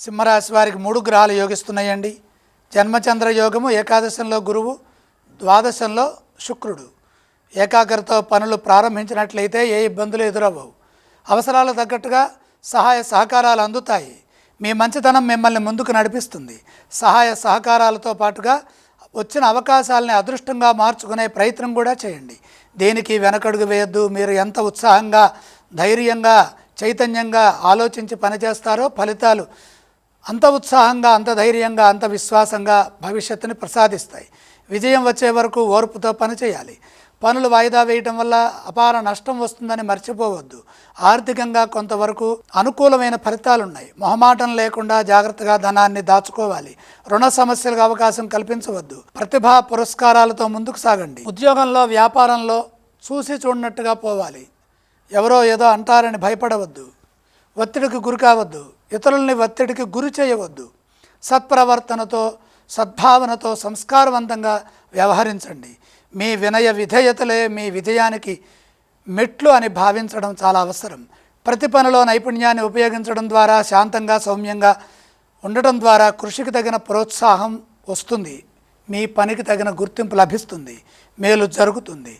సింహరాశి వారికి మూడు గ్రహాలు యోగిస్తున్నాయండి. జన్మచంద్ర యోగము ఏకాదశంలో గురువు ద్వాదశంలో శుక్రుడు. ఏకాగ్రత పనులు ప్రారంభించినట్లయితే ఏ ఇబ్బందులు ఎదురవ్వవు. అవసరాలకు తగ్గట్టుగా సహాయ సహకారాలు అందుతాయి. మీ మంచితనం మిమ్మల్ని ముందుకు నడిపిస్తుంది. సహాయ సహకారాలతో పాటుగా వచ్చిన అవకాశాలని అదృష్టంగా మార్చుకునే ప్రయత్నం కూడా చేయండి. దేనికి వెనకడుగు వేయద్దు. మీరు ఎంత ఉత్సాహంగా ధైర్యంగా చైతన్యంగా ఆలోచించి పనిచేస్తారో ఫలితాలు అంత ఉత్సాహంగా అంత ధైర్యంగా అంత విశ్వాసంగా భవిష్యత్తుని ప్రసాదిస్తాయి. విజయం వచ్చే వరకు ఓర్పుతో పనిచేయాలి పనులు వాయిదా వేయటం వల్ల అపార నష్టం వస్తుందని మర్చిపోవద్దు. ఆర్థికంగా కొంతవరకు అనుకూలమైన ఫలితాలు ఉన్నాయి మొహమాటం లేకుండా జాగ్రత్తగా ధనాన్ని దాచుకోవాలి. రుణ సమస్యలకు అవకాశం కల్పించవద్దు. ప్రతిభా పురస్కారాలతో ముందుకు సాగండి. ఉద్యోగంలో వ్యాపారంలో చూసి చూడనట్టుగా పోవాలి. ఎవరో ఏదో అంటారని భయపడవద్దు. ఒత్తిడికి గురి కావద్దు. ఇతరుల్ని ఒత్తిడికి గురి చేయవద్దు. సత్ప్రవర్తనతో సద్భావనతో సంస్కారవంతంగా వ్యవహరించండి. మీ వినయ విధేయతలే మీ విజయానికి మెట్లు అని భావించడం చాలా అవసరం. ప్రతి పనిలో నైపుణ్యాన్ని ఉపయోగించడం ద్వారా శాంతంగా సౌమ్యంగా ఉండటం ద్వారా కృషికి తగిన ప్రోత్సాహం వస్తుంది. మీ పనికి తగిన గుర్తింపు లభిస్తుంది. మేలు జరుగుతుంది.